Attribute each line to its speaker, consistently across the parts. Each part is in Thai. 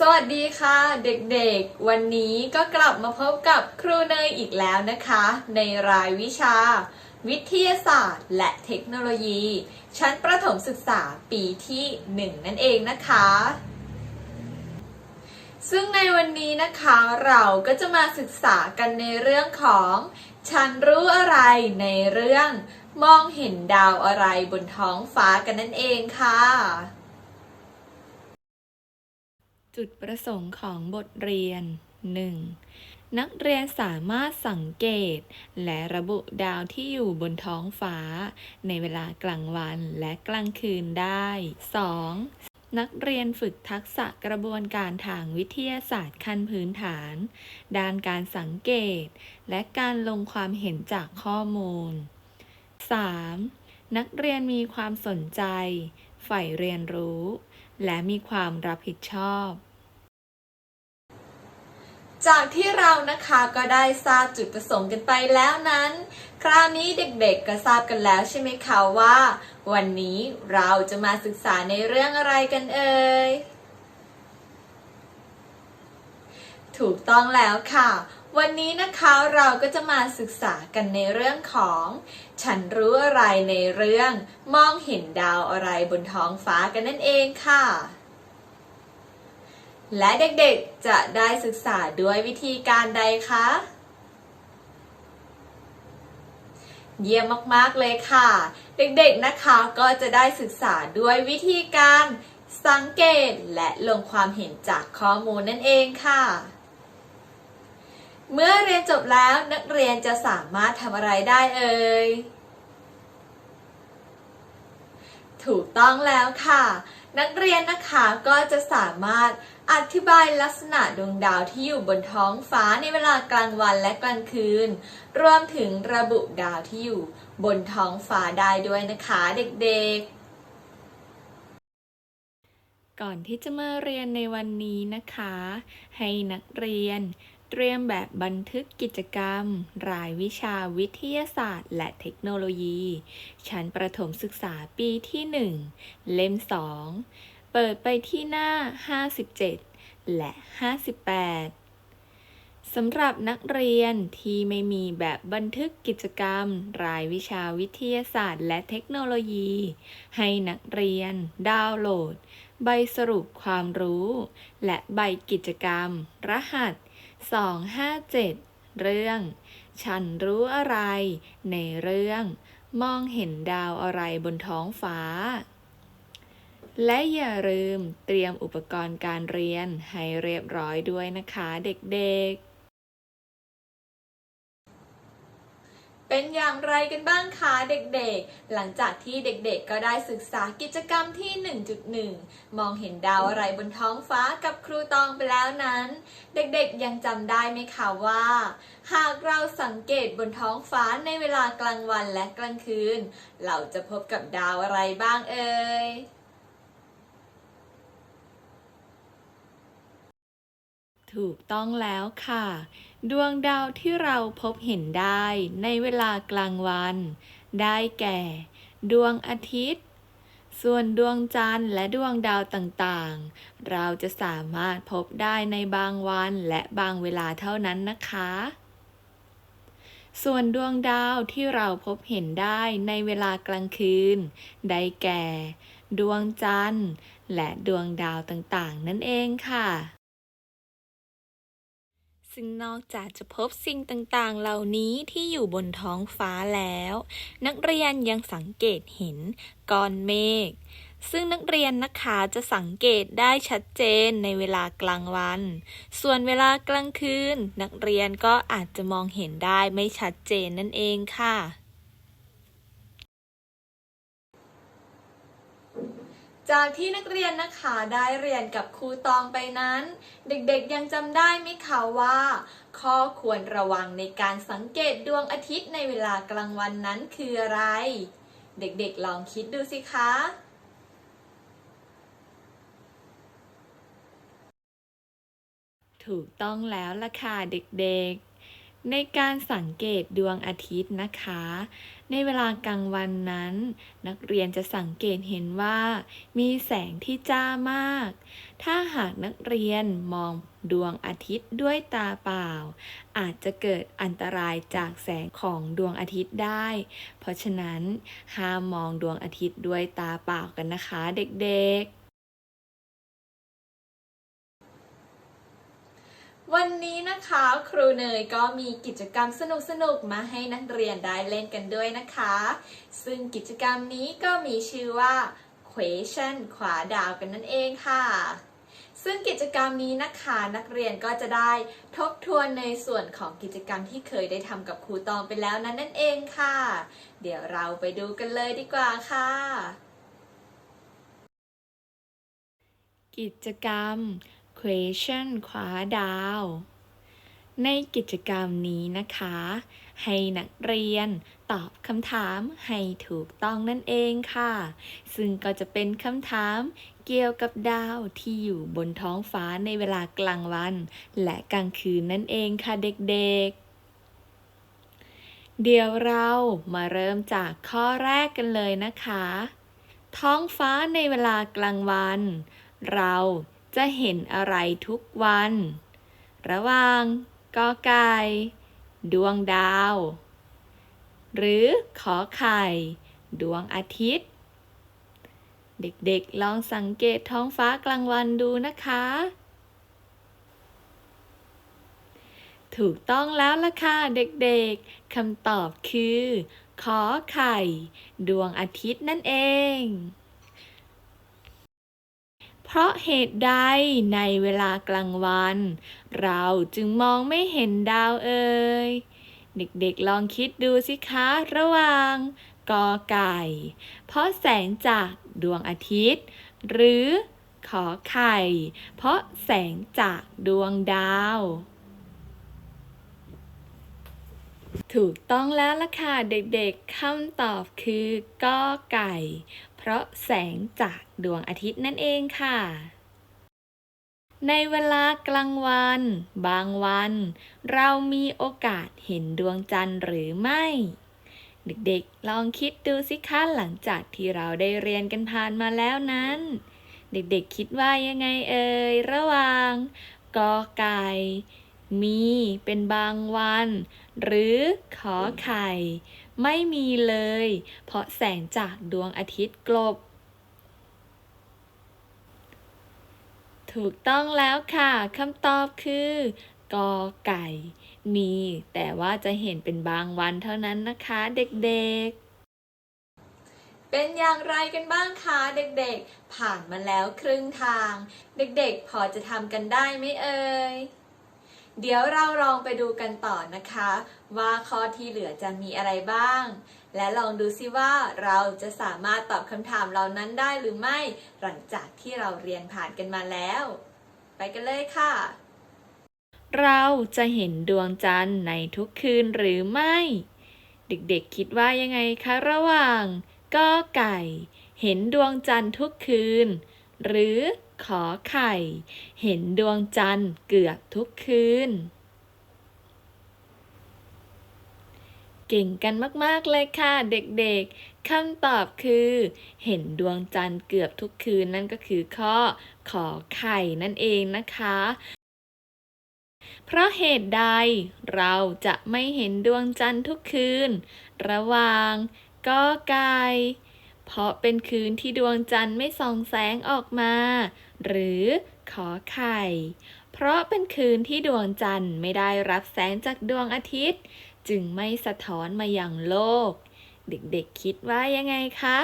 Speaker 1: สวัสดีค่ะเด็กๆ วันนี้ก็กลับมาพบกับครูเนยอีกแล้วนะคะ ในรายวิชา วิทยาศาสตร์ และเทคโนโลยี ชั้นประถมศึกษาปีที่ 1 นั่นเองนะคะ ซึ่งในวันนี้นะคะเราก็จะมาศึกษากันในเรื่องของ ฉันรู้อะไรในเรื่อง มองเห็นดาวอะไรบนท้องฟ้ากันนั่นเองค่ะ
Speaker 2: จุดประสงค์ของบทเรียน 1. นักเรียนสามารถสังเกต และระบุดาวที่อยู่บนท้องฟ้า ในเวลากลางวันและกลางคืนได้ 2. นักเรียนฝึกทักษะกระบวนการทางวิทยาศาสตร์ขั้นพื้นฐาน ด้านการสังเกต และการลงความเห็นจากข้อมูล 3. นักเรียนมีความสนใจใฝ่เรียนรู้ และมีความรับผิดชอบ
Speaker 1: จากที่เรานะคะก็ได้ทราบจุดประสงค์กันไปแล้วนั้น คราวนี้เด็กๆก็ทราบกันแล้วใช่ไหมคะว่า วันนี้เราจะมาศึกษาในเรื่องอะไรกันเอ่ยถูกต้องแล้วค่ะ วันนี้นะคะเราก็จะมาศึกษากันในเรื่องของ ฉันรู้อะไรในเรื่อง มองเห็นดาวอะไรบนท้องฟ้ากันนั่นเองค่ะ และเด็กๆจะได้ศึกษาด้วยวิธีการใดคะ เยี่ยมมากๆเลยค่ะ เด็กๆนะคะก็จะได้ศึกษาด้วยวิธีการสังเกตและลงความเห็นจากข้อมูลนั่นเองค่ะ เมื่อเรียนจบแล้วนักเรียนจะสามารถทำอะไรได้เอ่ย ถูกต้องแล้วค่ะ นักเรียนนะคะก็จะสามารถอธิบายลักษณะดวงดาวที่อยู่บนท้องฟ้าในเวลากลางวันและกลางคืน รวมถึงระบุดาวที่อยู่บนท้องฟ้าได้ด้วยนะคะเด็กๆ
Speaker 2: ก่อนที่จะมาเรียนในวันนี้นะคะ ให้นักเรียน เตรียมแบบบันทึกกิจกรรม รายวิชาวิทยาศาสตร์ และเทคโนโลยี ชั้นประถมศึกษาปีที่ 1 เล่ม 2 เปิดไปที่หน้า 57 และ 58 สำหรับนักเรียนที่ไม่มีแบบบันทึกกิจกรรม รายวิชาวิทยาศาสตร์ และเทคโนโลยี ให้นักเรียน ดาวน์โหลด ใบสรุปความรู้ และใบกิจกรรม รหัส 257 เรื่อง ฉันรู้อะไรในเรื่อง มองเห็นดาวอะไรบนท้องฟ้า และอย่าลืมเตรียมอุปกรณ์การเรียนให้เรียบร้อยด้วยนะคะเด็กๆ
Speaker 1: เป็นอย่างไรกันบ้างคะเด็กๆ หลังจากที่เด็กๆ ก็ได้ศึกษากิจกรรมที่ 1.1 มองเห็นดาวอะไรบนท้องฟ้ากับครูตองไปแล้วนั้น เด็กๆ ยังจำได้ไหมคะว่า หากเราสังเกตบนท้องฟ้าในเวลากลางวันและกลางคืน เราจะพบกับดาวอะไรบ้างเอ่ย
Speaker 2: ถูกต้องแล้วค่ะ ดวงดาวที่เราพบเห็นได้ในเวลากลางวัน ได้แก่ ดวงอาทิตย์ ส่วนดวงจันทร์และดวงดาวต่างๆ เราจะสามารถพบได้ในบางวันและบางเวลาเท่านั้นนะคะ ส่วนดวงดาวที่เราพบเห็นได้ในเวลากลางคืน ได้แก่ ดวงจันทร์ และดวงดาวต่างๆ นั่นเองค่ะ ซึ่งนอกจากจะพบสิ่งต่างๆ เหล่านี้ที่อยู่บนท้องฟ้าแล้ว นักเรียนยังสังเกตเห็นก้อนเมฆ ซึ่งนักเรียนนะคะจะสังเกตได้ชัดเจนในเวลากลางวัน ส่วนเวลากลางคืน นักเรียนก็อาจจะมองเห็นได้ไม่ชัดเจนนั่นเองค่ะ
Speaker 1: จากที่นักเรียนนะคะได้เรียนกับครูตองไปนั้น เด็กๆยังจำได้ไหมคะว่า ข้อควรระวังในการสังเกตดวงอาทิตย์ในเวลากลางวันนั้นคืออะไร เด็กๆลองคิดดูสิคะ
Speaker 2: ถูกต้องแล้วล่ะค่ะเด็กๆ ในการสังเกตดวงอาทิตย์นะคะ ในเวลากลางวันนั้น นักเรียนจะสังเกตเห็นว่า มีแสงที่จ้ามาก ถ้าหากนักเรียนมองดวงอาทิตย์ด้วยตาเปล่า อาจจะเกิดอันตรายจากแสงของดวงอาทิตย์ได้ เพราะฉะนั้นห้ามมองดวงอาทิตย์ด้วยตาเปล่ากันนะคะ เด็กๆ
Speaker 1: วันนี้นะคะครูเนยก็มีกิจกรรมสนุกๆมาให้นักเรียนได้เล่นกันด้วยนะคะ ซึ่งกิจกรรมนี้ก็มีชื่อว่า question ขวาดาวกันนั่นเองค่ะ ซึ่งกิจกรรมนี้นะคะนักเรียนก็จะได้ทบทวนในส่วนของกิจกรรมที่เคยได้ทำกับครูตองไปแล้วนั้นนั่นเองค่ะ เดี๋ยวเราไปดูกันเลยดีกว่าค่ะ
Speaker 2: กิจกรรม question ขวาดาว ในกิจกรรมนี้นะคะ ให้นักเรียนตอบคำถามให้ถูกต้องนั่นเองค่ะ ซึ่งก็จะเป็นคำถามเกี่ยวกับดาวที่อยู่บนท้องฟ้าในเวลากลางวัน และกลางคืนนั่นเองค่ะเด็กๆเดี๋ยวเรามาเริ่มจากข้อแรกกันเลยนะคะ ท้องฟ้าในเวลากลางวัน เรา จะเห็นอะไรทุกวัน ระหว่างกอไก่ดวงดาว หรือขอไข่ ดวงอาทิตย์ เด็กๆลองสังเกตท้องฟ้ากลางวันดูนะคะ ถูกต้องแล้วล่ะค่ะเด็กๆคำตอบคือ ขอไข่ ดวงอาทิตย์นั่นเอง ราะเหตุใดในเวลากลางวัน เราจึงมองไม่เห็นดาวเอ่ย เด็กๆลองคิดดูสิคะระหว่างกอไก่ เพราะแสงจากดวงอาทิตย์ หรือขอไข่ เพราะแสงจากดวงดาว ถูกต้องแล้วล่ะค่ะเด็กๆคำตอบคือกอไก่ ราะแสงจากดวงอาทิตย์นั่นเองค่ะ ในเวลากลางวัน บางวัน เรามีโอกาสเห็นดวงจันทร์หรือไม่ เด็กๆ ลองคิดดูสิคะหลังจากที่เราได้เรียนกันผ่านมาแล้วนั้น เด็กๆ คิดว่ายังไงเอ่ย ระหว่างกอไก่มีเป็นบางวัน หรือขอไข่ ไม่มีเลย เพราะแสงจากดวงอาทิตย์กลบ ถูกต้องแล้วค่ะคำตอบคือกอไก่ มี แต่ว่าจะเห็นเป็นบางวันเท่านั้นนะคะเด็กๆ
Speaker 1: เป็นอย่างไรกันบ้างคะเด็กๆ ผ่านมาแล้วครึ่งทาง เด็กๆ พอจะทำกันได้ไหมเอ่ย เดี๋ยวเราลองไปดูกันต่อนะคะ ว่าข้อที่เหลือจะมีอะไรบ้าง และลองดูซิว่าเราจะสามารถตอบคำถามเหล่านั้นได้หรือไม่หลังจากที่เราเรียนผ่านกันมาแล้ว ไปกันเลยค่ะ
Speaker 2: เราจะเห็นดวงจันทร์ในทุกคืนหรือไม่ เด็กๆคิดว่ายังไงคะระหว่างกอไก่ เห็นดวงจันทร์ทุกคืน หรือ ขอไข่ เห็นดวงจันทร์เกือบทุกคืน เก่งกันมาก ๆ เลยค่ะ เด็กๆคำตอบคือ เห็นดวงจันทร์เกือบทุกคืนนั่นก็คือข้อขอไข่นั่นเองนะคะ เพราะเหตุใดเราจะไม่เห็นดวงจันทร์ทุกคืน ระหว่างกอไก่เพราะเป็นคืนที่ดวงจันทร์ไม่ส่องแสงออกมา หรือขอไข่ เพราะเป็นคืนที่ดวงจันทร์ไม่ได้รับแสงจากดวงอาทิตย์ จึงไม่สะท้อนมายังโลก เด็กๆคิดว่ายังไงคะ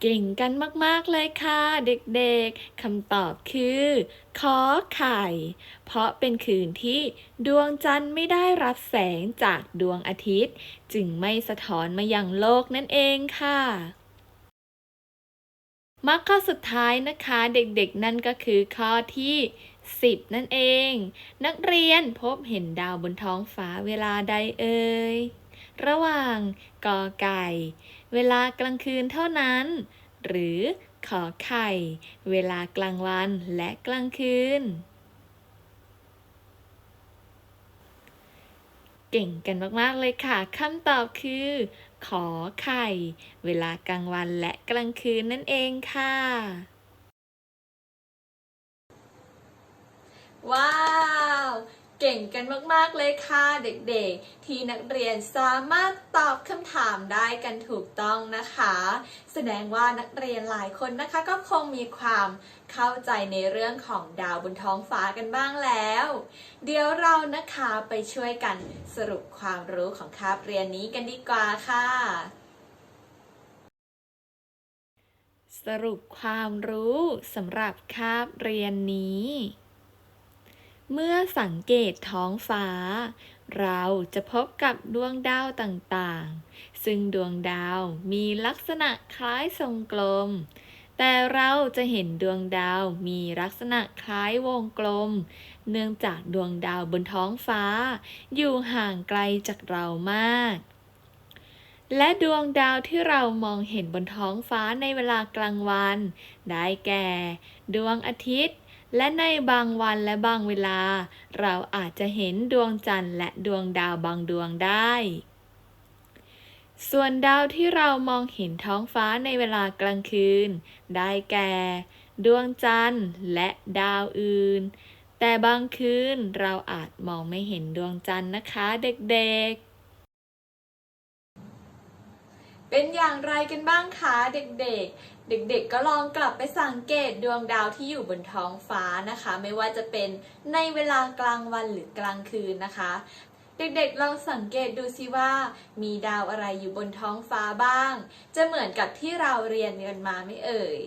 Speaker 2: เก่งกันมากๆเลยค่ะ เด็กๆคำตอบคือ ขอไข่ เพราะเป็นคืนที่ดวงจันทร์ไม่ได้รับแสงจากดวงอาทิตย์ จึงไม่สะท้อนมายังโลกนั่นเองค่ะ มรรคข้อสุดท้ายนะคะเด็กๆนั่นก็คือข้อที่ 10 นั่นเอง นักเรียนพบเห็นดาวบนท้องฟ้าเวลาใดเอ่ยระหว่างกอไก่ เวลากลางคืนเท่านั้น หรือขอไข่ เวลากลางวันและกลางคืน เก่งกันมาก ๆ เลยค่ะคำตอบคือ ขอไข่ เวลากลางวันและกลางคืนนั่นเองค่ะ
Speaker 1: ว้าว เก่งกันมากๆเลยค่ะเด็กๆ ที่นักเรียนสามารถตอบคำถามได้กันถูกต้องนะคะ แสดงว่านักเรียนหลายคนนะคะก็คงมีความเข้าใจในเรื่องของดาวบนท้องฟ้ากันบ้างแล้ว เดี๋ยวเรานะคะไปช่วยกันสรุปความรู้ของคาบเรียนนี้กันดีกว่าค่ะ
Speaker 2: สรุปความรู้สำหรับคาบเรียนนี้ เมื่อสังเกตท้องฟ้า เราจะพบกับดวงดาวต่างๆ ซึ่งดวงดาวมีลักษณะคล้ายทรงกลม แต่เราจะเห็นดวงดาวมีลักษณะคล้ายวงกลม เนื่องจากดวงดาวบนท้องฟ้า อยู่ห่างไกลจากเรามาก และดวงดาวที่เรามองเห็นบนท้องฟ้าในเวลากลางวัน ได้แก่ ดวงอาทิตย์ และในบางวันและบางเวลา เราอาจจะเห็นดวงจันทร์และดวงดาวบางดวงได้ ส่วนดาวที่เรามองเห็นท้องฟ้าในเวลากลางคืน ได้แก่ ดวงจันทร์และดาวอื่น แต่บางคืนเราอาจมองไม่เห็นดวงจันทร์นะคะเด็กๆ
Speaker 1: เป็นอย่างไรกันบ้างคะเด็กๆ เด็กๆก็ลองกลับไปสังเกตดวงดาวที่อยู่บนท้องฟ้านะคะ ไม่ว่าจะเป็นในเวลากลางวันหรือกลางคืนนะคะ เด็กๆลองสังเกตดูสิว่า มีดาวอะไรอยู่บนท้องฟ้าบ้าง จะเหมือนกับที่เราเรียนกันมาไม่เอ่ย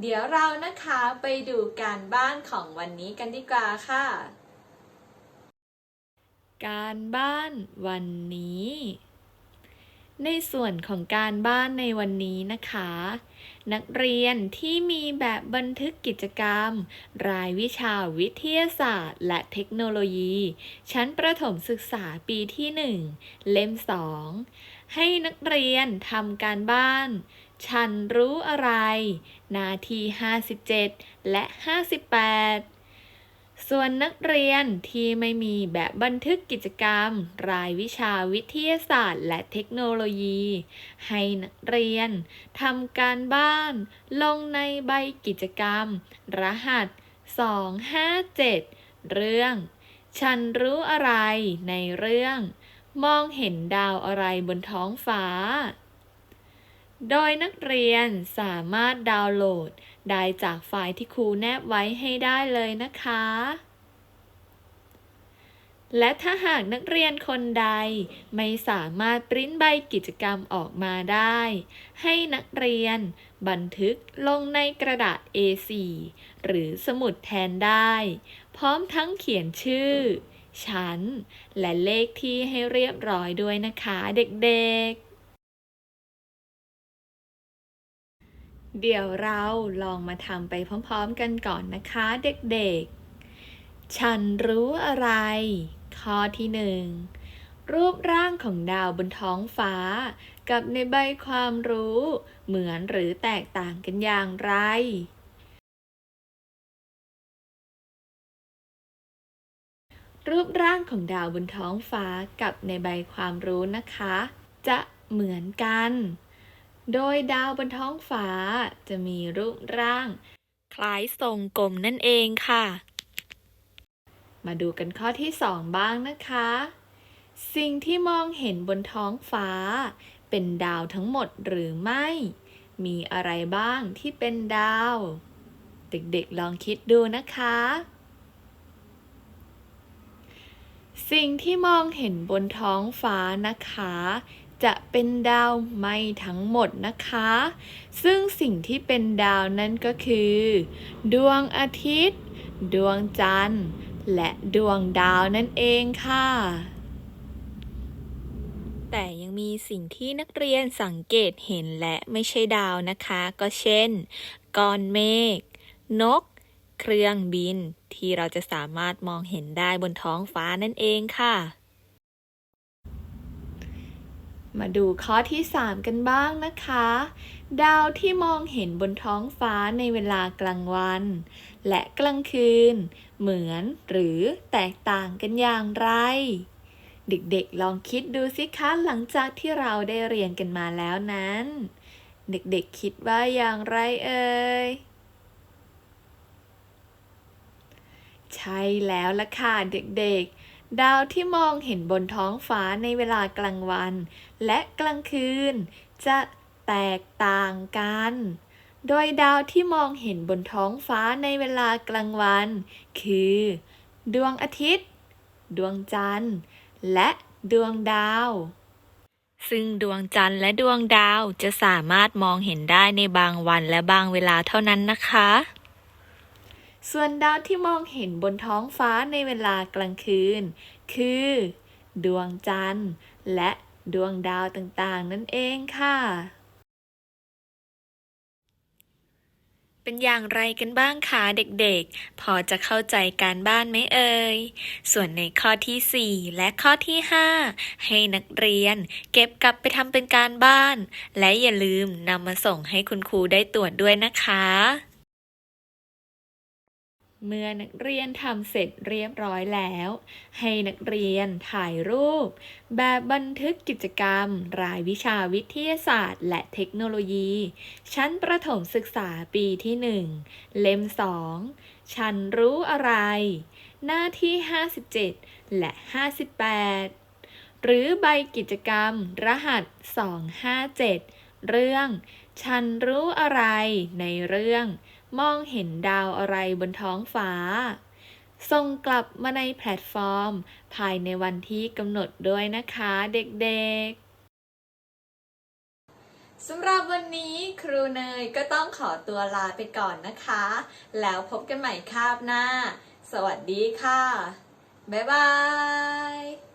Speaker 1: เดี๋ยวเรานะคะไปดูการบ้านของวันนี้กันดีกว่าค่ะ
Speaker 2: การบ้านวันนี้ ในส่วนของการบ้านในวันนี้นะคะ นักเรียนที่มีแบบบันทึกกิจกรรม รายวิชาวิทยาศาสตร์ และเทคโนโลยี ชั้นประถมศึกษาปีที่ 1 เล่ม 2 ให้นักเรียนทำการบ้าน ฉันรู้อะไร นาที 57 และ 58 ส่วนนักเรียนที่ไม่มีแบบบันทึกกิจกรรม รายวิชาวิทยาศาสตร์ และเทคโนโลยี ให้นักเรียนทำการบ้าน ลงในใบกิจกรรม รหัส 257 เรื่อง ฉันรู้อะไรในเรื่อง มองเห็นดาวอะไรบนท้องฟ้า โดยนักเรียนสามารถดาวน์โหลด ได้จากไฟล์ที่ครูแนบไว้ให้ได้เลยนะคะ และถ้าหากนักเรียนคนใดไม่สามารถปริ้นใบกิจกรรมออกมาได้ ให้นักเรียนบันทึกลงในกระดาษ A4 หรือสมุดแทนได้ พร้อมทั้งเขียนชื่อ ชั้น และเลขที่ให้เรียบร้อยด้วยนะคะเด็กๆ เดี๋ยวเราลองมาทำไปพร้อมๆกันก่อนนะคะเด็กๆ ฉันรู้อะไร ข้อที่หนึ่งรูปร่างของดาวบนท้องฟ้า กับในใบความรู้ เหมือนหรือแตกต่างกันอย่างไร รูปร่างของดาวบนท้องฟ้ากับในใบความรู้นะคะ จะเหมือนกัน โดยดาวบนท้องฟ้าจะมีรูปร่าง คล้ายทรงกลมนั่นเองค่ะ มาดูกันข้อที่สองบ้างนะคะ สิ่งที่มองเห็นบนท้องฟ้า เป็นดาวทั้งหมดหรือไม่ มีอะไรบ้างที่เป็นดาว เด็กๆลองคิดดูนะคะ สิ่งที่มองเห็นบนท้องฟ้านะคะ จะเป็นดาวไม่ทั้งหมดนะคะ ซึ่งสิ่งที่เป็นดาวนั่นก็คือ ดวงอาทิตย์ ดวงจันทร์ และดวงดาวนั่นเองค่ะ แต่ยังมีสิ่งที่นักเรียนสังเกตเห็นและไม่ใช่ดาวนะคะ ก็เช่นก้อนเมฆ นก เครื่องบิน ที่เราจะสามารถมองเห็นได้บนท้องฟ้านั่นเองค่ะ มาดูข้อที่ 3 กันบ้างนะคะ ดาวที่มองเห็นบนท้องฟ้าในเวลากลางวัน และกลางคืน เหมือนหรือแตกต่างกันอย่างไร เด็กๆลองคิดดูสิคะหลังจากที่เราได้เรียนกันมาแล้วนั้น เด็กๆคิดว่าอย่างไรเอ่ยใช่แล้วล่ะค่ะเด็กๆ ดาวที่มองเห็นบนท้องฟ้าในเวลากลางวัน และกลางคืน จะแตกต่างกัน โดยดาวที่มองเห็นบนท้องฟ้าในเวลากลางวัน คือ ดวงอาทิตย์ ดวงจันทร์ และดวงดาว ซึ่งดวงจันทร์และดวงดาวจะสามารถมองเห็นได้ในบางวันและบางเวลาเท่านั้นนะคะ ส่วนดาวที่มองเห็นบนท้องฟ้าในเวลากลางคืน คือ ดวงจันทร์ และ ดวงดาวต่างๆ นั่นเองค่ะ เป็นอย่างไรกันบ้างคะเด็กๆ พอจะเข้าใจการบ้านไหมเอ่ย ส่วนในข้อที่ 4 และข้อที่ 5 ให้นักเรียนเก็บกลับไปทำเป็นการบ้าน และอย่าลืมนำมาส่งให้คุณครูได้ตรวจด้วยนะคะ เมื่อนักเรียนทำเสร็จเรียบร้อยแล้ว ให้นักเรียนถ่ายรูป แบบบันทึกกิจกรรม รายวิชาวิทยาศาสตร์ และเทคโนโลยี ชั้นประถมศึกษาปีที่ 1 เล่ม 2 ฉันรู้อะไร หน้าที่ 57 และ 58 หรือใบกิจกรรม รหัส 257 เรื่อง ฉันรู้อะไรในเรื่อง มองเห็นดาวอะไรบนท้องฟ้า ส่งกลับมาในแพลตฟอร์ม ภายในวันที่กำหนดด้วยนะคะเด็กๆ
Speaker 1: สำหรับวันนี้ครูเนยก็ต้องขอตัวลาไปก่อนนะคะ แล้วพบกันใหม่คาบหน้า สวัสดีค่ะ บ๊ายบาย